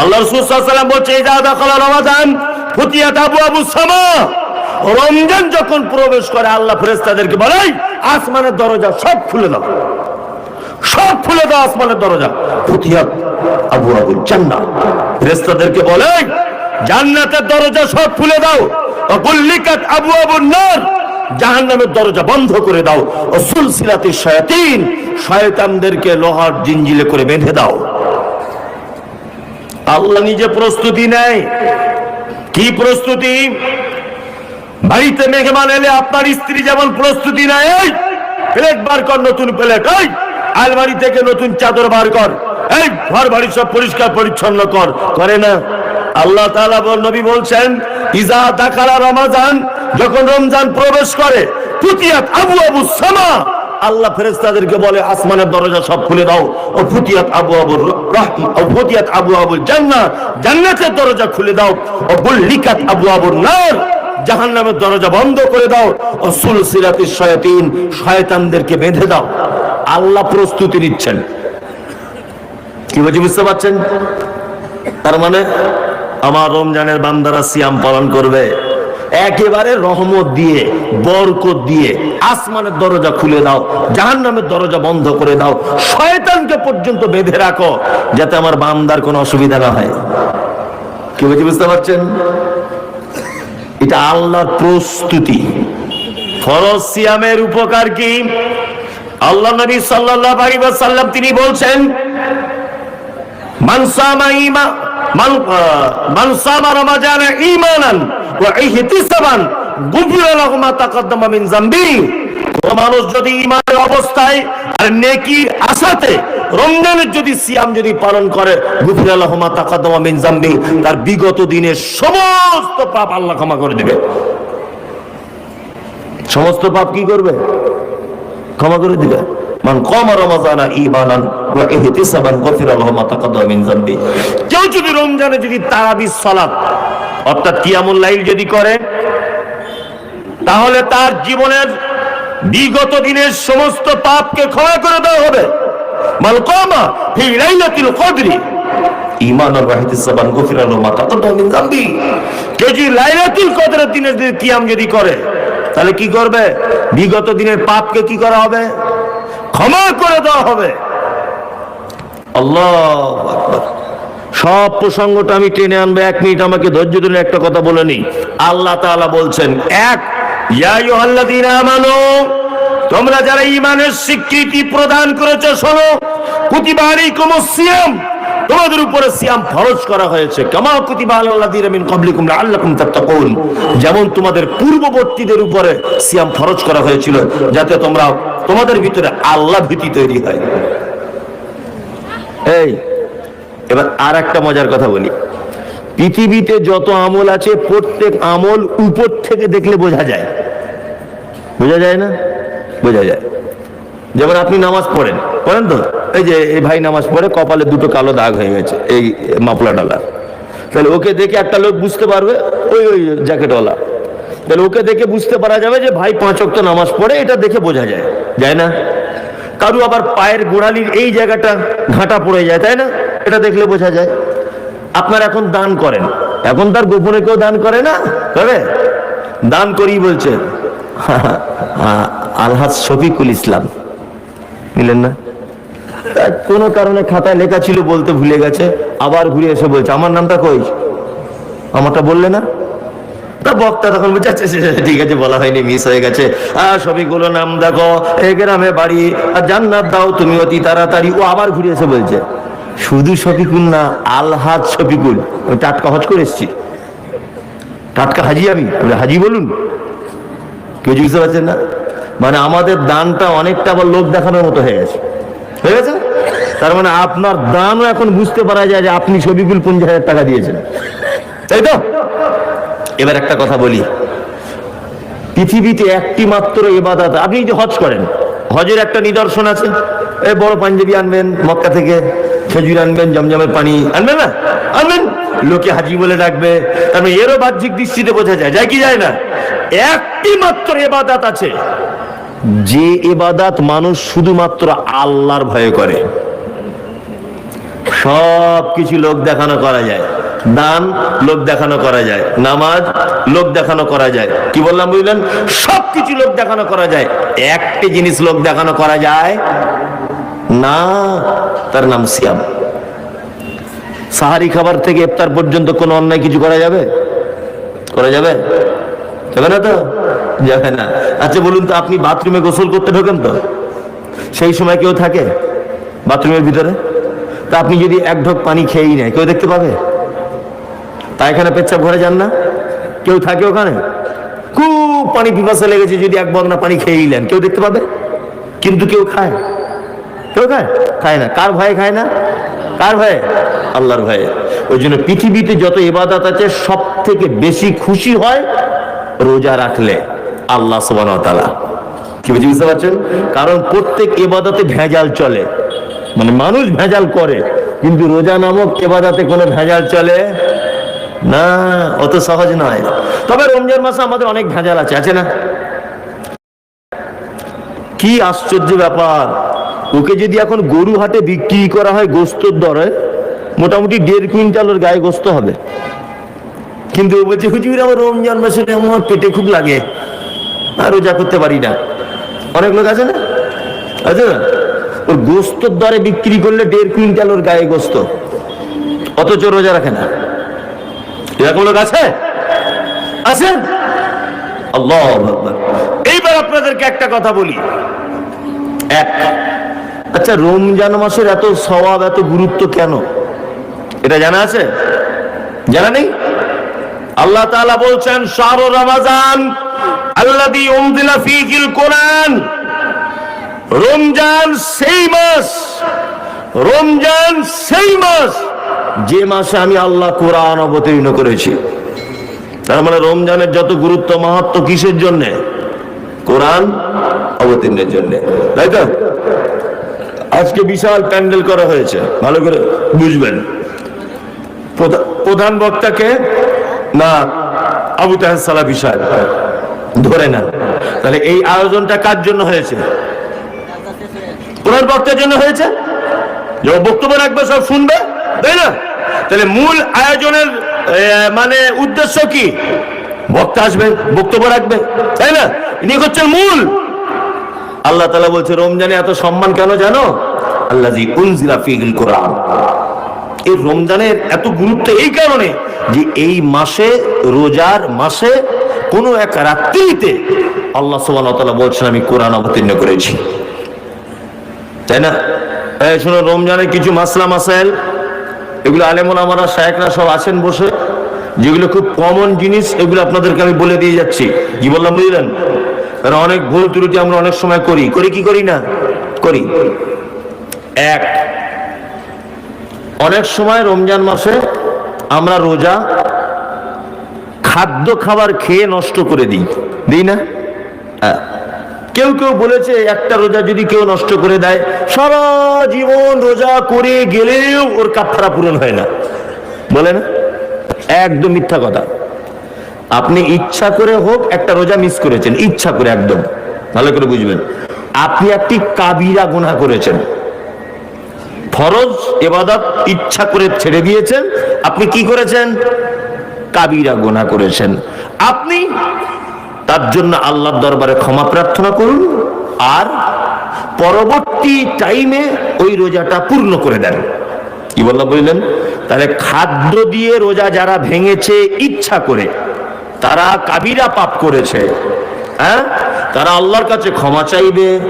আল্লাহ রসুল সাল্লাম বলছে রমাদান আবু রমজান যখন প্রবেশ করে, আল্লাহ ফেরেস্তাদেরকে বলে আসমানের দরজা সব খুলে দাও। সব খুলে দাও আসমানের দরজা। ফুতিয়াত আবু আবু জান্নাত। ফেরেস্তাদেরকে বলে জান্নাতের দরজা সব খুলে দাও। অকুল্লিকাত আবু আবু নার, জাহান্নামের দরজা বন্ধ করে দাও। ও সুলসিলাতে শয়াতিন, শয়তানদেরকে লোহার জিঞ্জিলে করে বেঁধে দাও। আল্লাহ নিজে প্রস্তুতি নেয়। কি প্রস্তুতি? বাড়িতে মেহমান এলে আপনার স্ত্রী যেমন প্রস্তুতি নেয় প্লেট বার কর, নতুন প্লেট ওই আলমারি থেকে নতুন চাদর বার কর, এই ঘর বাড়ি সব পরিষ্কার পরিচ্ছন্ন কর, করে না। আল্লাহ তাআলা নবী বলছেন ইজা দাখালা রমাজান, যখন রমজান প্রবেশ করে, ফুতিয়াত আবু আবু সামা আল্লাহ ফেরেস্তাদেরকে বলে, আসমানের দরজা সব খুলে দাও। ও ফুতিয়াত আবু আবু রাহম, ও ফুতিয়াত আবু আবু জান্নাত জান্নাতের দরজা খুলে দাও। ও বুল্লিকাত আবু আবু নার, জাহান্নামের দরজা বন্ধ করে দাও। ও সুলসিলাতি শয়াতিন, শয়তানদেরকে বেঁধে দাও। আল্লাহ প্রস্তুতি নিচ্ছেন। কি বলছি, বুঝতে পারছেন? তার মানে আমার রমজানের বান্দারা সিয়াম পালন করবে। একেবারে রহমত দিয়ে, বরকত দিয়ে আসমানের দরজা খুলে দাও, জাহান্নামের দরজা বন্ধ করে দাও, শয়তানকে পর্যন্ত বেঁধে রাখো, যাতে আমার বান্দার কোনো অসুবিধা না হয়। কি বলছি, বুঝতে পারছেন? এটা আল্লাহর প্রস্তুতি। ফরজ সিয়ামের উপকার কি? আল্লাহ নবী সাল্লাল্লাহু আলাইহি ওয়াসাল্লাম তিনি বলছেন, মান সামা ইমা মান সামা রমাজান ঈমানান ওয়া ইহতিসাবান, গুফিরা লাহু মা তাকাদ্দামা মিন যামবি। মানুষ যদি ঈমানের অবস্থায় আর নেকি আশাতে রমজানের যদি সিয়াম যদি পালন করে, গুফিরা লাহু মা তাকাদ্দামা মিন যামবি, তার বিগত দিনের সমস্ত পাপ আল্লাহ ক্ষমা করে দেবে। সমস্ত পাপ কি করবে? ক্ষমা করে দিবে। মান কমা রমাজানা ঈমানান ওয়া ইহতিসাবান গফিরা লাহু মা তাকাদ্দামা মিন যামবি। কেউ যদি রমজানে যদি তারাবির সালাত, অর্থাৎ কিয়ামুল লাইল যদি করে, তাহলে তার জীবনের বিগত দিনের সমস্ত পাপকে ক্ষমা করে দেওয়া হবে। মান কমা ফি লাইলাতিল কদরি, ঈমানান ওয়া ইহতিসাবান গফিরা লাহু মা তাকাদ্দামা মিন যামবি। কেউ যদি লাইলাতুল কদরের দিনে কিয়াম যদি করে, তাহলে কি করবে? বিগত দিনের পাপকে কি করা হবে? ক্ষমা করে দেওয়া হবে। আল্লাহ সব প্রসঙ্গটা আমি টেনে আনব, এক মিনিট আমাকে ধৈর্য ধরে একটা কথা বলে নি আল্লাহ তাআলা বলছেন, এক তোমরা যারা ঈমানের স্বীকৃতি প্রদান করেছ, শোনো, কুতিবা আলাইকুমুস সিয়াম, তোমাদের উপরে সিয়াম ফরজ করা হয়েছে। কামা কুতিবা আলাল্লাযীনা মিন ক্বাবলিকুম লাআল্লাকুম তাত্তাকুন। যেমন তোমাদের পূর্ববর্তীদের উপরে সিয়াম ফরজ করা হয়েছিল, যাতে তোমরা তোমাদের ভিতরে আল্লাহ ভীতি তৈরি হয়। এই, এবার আর একটা মজার কথা বলি। পৃথিবীতে যত আমল আছে, প্রত্যেক আমল উপর থেকে দেখলে বোঝা যায়। বোঝা যায় না? বোঝা যায়। যেমন আপনি নামাজ পড়েন পড়েন তো? এই যে, এই ভাই নামাজ পড়ে, কপালে দুটো কালো দাগ হয়ে গেছে, এই মাপলা ডালা তাহলে ওকে দেখে একটা লোক বুঝতে পারবে, ওই ওই জ্যাকেটওয়ালা তাহলে ওকে দেখে বুঝতে পারা যাবে যে ভাই পাঁচ অক্ত নামাজ পড়ে, এটা দেখে বোঝা যায়। যায় না? কারু আবার পায়ের গোড়ালির এই জায়গাটা ঘাটা পড়ে যায়, তাই না? এটা দেখলে বোঝা যায়। আপনার এখন দান করেন। এখন তার গোপনে কেউ দান করে না করে দান করি বলছে আলহাজ শফিকুল ইসলাম। নিলেন না? কোনো কারণে খাতায় লেখা ছিল বলতে ভুলে গেছে, আবার ঘুরে এসে বলছে, আমার নামটা কই? আমারটা বললে না? তা বক্তা তখন আচ্ছা, ঠিক আছে বলা হয়নি মিস হয়ে গেছে। আর সবইগুলো নাম দেখো এ গ্রামে বাড়ি আর জান্নাত দাও তুমি অতি তাড়াতাড়ি। ও আবার ঘুরে এসে বলছে শুধু শফিকুল না আলহাজ শফিকুল। আমি টাটকা হজ করে এসছি। টাটকা হাজি আমি হাজি বলুন। কেউ বুঝতে পারছেন না। মানে আমাদের দানটা অনেকটা আবার লোক দেখানোর মতো হয়ে গেছে। হয়ে গেছে? তার মানে আপনার দানও এখন বুঝতে পারা যায় যে আপনি শফিকুল পঞ্চাশ হাজার টাকা দিয়েছেন। তাই তো? এবার একটা কথা বলি। পৃথিবীতে একটি মাত্র এবাদাত আপনি যদি হজ করেন, হজের একটা নিদর্শন আছে। এই বড় পাঞ্জাবি আনবেন, মক্কা থেকে খেজুর আনবেন, জমজমের পানি। আনবেন না? আনবেন? লোকে হাজি বলে ডাকবে। তারপরে এরও বাহ্যিক দৃষ্টিতে বোঝা যায়। যায় কি যায় না? একটি মাত্র এবাদাত আছে। যে এবাদাত মানুষ শুধুমাত্র আল্লাহর ভয়ে করে। সব কিছু লোক দেখানো করা যায়। দান লোক দেখানো করা যায়। নামাজ লোক দেখানো করা যায়। কি বললাম বুঝলেন? সব কিছু লোক দেখানো করা যায়। একটি জিনিস লোক দেখানো করা যায় না, তার নাম সিয়াম। সাহারি খাবার থেকে ইফতার পর্যন্ত কোনো অন্যায় কিছু করা যাবে? করা যাবে? যাবে না তো? যাবে না। আচ্ছা বলুন তো, আপনি বাথরুমে গোসল করতে ঢোকেন তো? সেই সময় কেউ থাকে বাথরুমের ভিতরে? তা আপনি যদি এক ঢোক পানি খেয়েই নেয়, কেউ দেখতে পাবে? তা এখানে পেচ্ছাপ ঘরে যান না। কেউ থাকে ওখানে? খুব পানি পিপাসা লেগেছে যদি এক বদনা পানি খেয়েই নেন, কেউ দেখতে পাবে? কিন্তু কেউ খায়। কেউ খায়? খায় না। কার ভয়ে খায় না? কার ভয়ে? আল্লাহর ভয়ে। ওই জন্য পৃথিবীতে যত ইবাদত আছে সব থেকে বেশি খুশি হয় রোজা রাখলে আল্লাহ সুবান কি বুঝি বুঝতে পারছেন? কারণ প্রত্যেক এবাদতে ভেজাল চলে। মানে মানুষ ভেজাল করে, কিন্তু রোজা নামক এবাদাতে কোনো ভেজাল চলে না, অত সহজ নয়। তবে রমজান মাসে আমাদের অনেক ভেজাল আছে আছে না? কি আশ্চর্য ব্যাপার। ওকে যদি এখন গরু হাটে বিক্রি করা হয় গোস্তর দরে, মোটামুটি দেড় কুইন্টাল ওর গায়ে গোস্ত হবে। কিন্তু ও বলছে, হুজুর, আমার রমজান মাসে আমার পেটে খুব লাগে। আর রোজা করতে পারি না। অনেক লোক আছে না? আছে না? ওর গোস্তর দরে বিক্রি করলে দেড় কুইন্টাল ওর গায়ে গোস্ত। অথচ রোজা রাখে না। এরকম লোক আছে? আছে? আল্লাহ। এইবার আপনাদেরকে একটা কথা বলি। এক আচ্ছা রমজান মাসের এত স্বভাব এত গুরুত্ব কেন? এটা জানা আছে? জানা নেই? আল্লাহ তাআলা বলছেন, শাহরু রমাজান ফীহিল কোরআন। রমজান সেই মাস, রমজান সেই মাস, যে মাসে আমি আল্লাহ কোরআন অবতীর্ণ করেছি। তার মানে রমজানের যত গুরুত্ব, মাহাত্ম কিসের জন্য? কোরআন অবতীর্ণের জন্য। তাই তো? আজকে বিশাল প্যান্ডেল করা হয়েছে, ভালো করে বুঝবেন। প্রধা- প্রধান বক্তাকে না, আবু তাহের সালাফি সাহেব, ধরে না তাহলে এই আয়োজনটা কার জন্য হয়েছে? কোরআন বক্তার জন্য হয়েছে? যে বক্তব্য রাখবে, সব শুনবে? তাই না? তাহলে মূল আয়োজনের মানে উদ্দেশ্য কি? বক্তা আসবে, বক্তব্য রাখবে, তাই না? ইনি হচ্ছেন মূল। আল্লাহ তালা বলছে, রমজানে এত সম্মান কেন জানো? আল্লাহ জি উনজিলা ফিল কোরআন। এই রমজানের এত গুরুত্ব এই কারণে যে এই মাসে, রোজার মাসে কোনো এক রাত্রিতে আল্লাহ ওয়া বলছেন, আমি কোরআন অবতীর্ণ করেছি। তাই না? এই শুনো রমজানের কিছু মাসলা মাসাইল, এগুলো আলেমন আমরা শায়করা সব আছেন বসে, যেগুলো খুব কমন জিনিস, এগুলো আপনাদেরকে আমি বলে দিয়ে যাচ্ছি। কি বললাম, বুঝলেন? কারণ অনেক ভুল ত্রুটি আমরা অনেক সময় করি। করি কি করি না? করি। এক, অনেক সময় রমজান মাসে আমরা রোজা খাদ্য খাবার খেয়ে নষ্ট করে দিই। দিই না? হ্যাঁ। কেউ কেউ বলেছে, একটা রোজা যদি কেউ নষ্ট করে দেয়, সারা জীবন রোজা করে গেলেও ওর কাপড়া পূরণ হয় না। বলে না? একদম মিথ্যা কথা। আপনি ইচ্ছা করে হোক, একটা রোজা মিস করেছেন, ইচ্ছা করে একদম। ভালো করে বুঝবেন। আপনি একটি কাবিরা গুনাহ করেছেন। ফরজ, এবাদত, ইচ্ছা করে ছেড়ে দিয়েছেন। আপনি কি করেছেন? কাবিরা গোনা করেছেন। আপনি তার জন্য আল্লাহর দরবারে ক্ষমা প্রার্থনা করুন আর পরবর্তী টাইমে ওই রোজাটা পূর্ণ করে দেন। কি বললাম বললেন তাহলে খাদ্য দিয়ে রোজা যারা ভেঙেছে, ইচ্ছা করে, তারা কাবিরা পাপ করেছে। হ্যাঁ? তারা আল্লাহর কাছে ক্ষমা চাইবে।